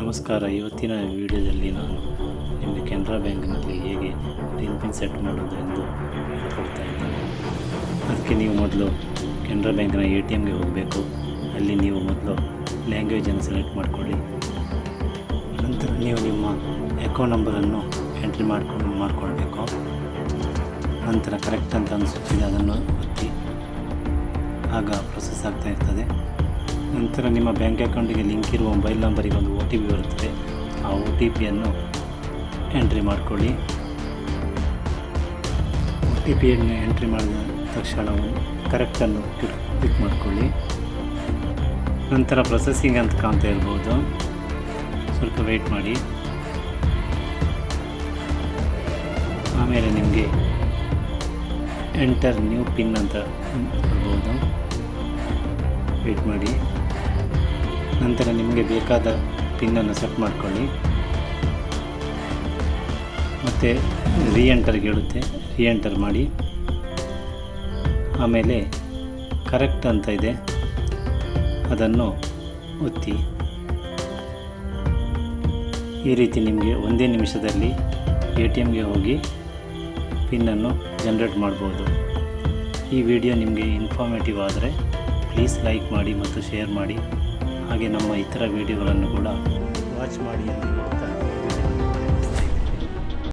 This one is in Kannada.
ನಮಸ್ಕಾರ. ಇವತ್ತಿನ ವಿಡಿಯೋದಲ್ಲಿ ನಾನು ನಿಮಗೆ ಕೆನರಾ ಬ್ಯಾಂಕ್ನಲ್ಲಿ ಹೇಗೆ ಪಿನ್ ಪಿನ್ ಸೆಟ್ ಮಾಡೋದು ಎಂದು ಹೇಳ್ಕೊಡ್ತಾ ಇದ್ದೇನೆ. ಅದಕ್ಕೆ ನೀವು ಮೊದಲು ಕೆನರಾ ಬ್ಯಾಂಕ್ನ ಎ ಟಿ ಎಮ್ಗೆ ಹೋಗಬೇಕು. ಅಲ್ಲಿ ನೀವು ಮೊದಲು ಲ್ಯಾಂಗ್ವೇಜನ್ನು ಸೆಲೆಕ್ಟ್ ಮಾಡಿಕೊಳ್ಳಿ. ನಂತರ ನೀವು ನಿಮ್ಮ ಅಕೌಂಟ್ ನಂಬರನ್ನು ಎಂಟ್ರಿ ಮಾಡ್ಕೊಂಡು ಮಾಡಿಕೊಳ್ಬೇಕು ನಂತರ ಕರೆಕ್ಟ್ ಅಂತ ಒತ್ತಿ ಆಗ ಪ್ರೊಸೆಸ್ ಆಗ್ತಾ ಇರ್ತದೆ. ನಂತರ ನಿಮ್ಮ ಬ್ಯಾಂಕ್ ಅಕೌಂಟಿಗೆ ಲಿಂಕ್ ಇರುವ ಮೊಬೈಲ್ ನಂಬರಿಗೆ ಒಂದು ಒ ಟಿ ಪಿ ಬರುತ್ತದೆ. ಆ ಒ ಟಿ ಪಿಯನ್ನು ಎಂಟ್ರಿ ಮಾಡಿಕೊಳ್ಳಿ. ಒ ಟಿ ಪಿಯನ್ನು ಎಂಟ್ರಿ ಮಾಡಿದ ತಕ್ಷಣ ಕರೆಕ್ಟನ್ನು ಕ್ಲಿಕ್ ಮಾಡಿಕೊಳ್ಳಿ. ನಂತರ ಪ್ರೊಸೆಸಿಂಗ್ ಅಂತ ಕಾಣ್ತಾ ಇರ್ಬೋದು. ಸ್ವಲ್ಪ ವೆಯ್ಟ್ ಮಾಡಿ. ಆಮೇಲೆ ನಿಮಗೆ ಎಂಟರ್ ನ್ಯೂ ಪಿನ್ ಅಂತ ಬರ್ಬೋದು. ವೆಯ್ಟ್ ಮಾಡಿ. ನಂತರ ನಿಮಗೆ ಬೇಕಾದ ಪಿನ್ನನ್ನು ಸೆಟ್ ಮಾಡ್ಕೊಳ್ಳಿ. ಮತ್ತು ರೀ ಎಂಟರ್ಗೆ ಹೇಳುತ್ತೆ ರೀ ಎಂಟರ್ ಮಾಡಿ. ಆಮೇಲೆ ಕರೆಕ್ಟ್ ಅಂತ ಇದೆ. ಅದನ್ನು ಒತ್ತಿ. ಈ ರೀತಿ ನಿಮಗೆ ಒಂದೇ ನಿಮಿಷದಲ್ಲಿ ಎ ಟಿ ಎಮ್ಗೆ ಹೋಗಿ ಪಿನ್ನನ್ನು ಜನ್ರೇಟ್ ಮಾಡ್ಬೋದು. ಈ ವಿಡಿಯೋ ನಿಮಗೆ ಇನ್ಫಾರ್ಮೇಟಿವ್ ಆದರೆ ಪ್ಲೀಸ್ ಲೈಕ್ ಮಾಡಿ ಮತ್ತು ಶೇರ್ ಮಾಡಿ. ಹಾಗೆ ನಮ್ಮ ಇತರ ವಿಡಿಯೋಗಳನ್ನು ಕೂಡ ವಾಚ್ ಮಾಡಿ ಎಂದು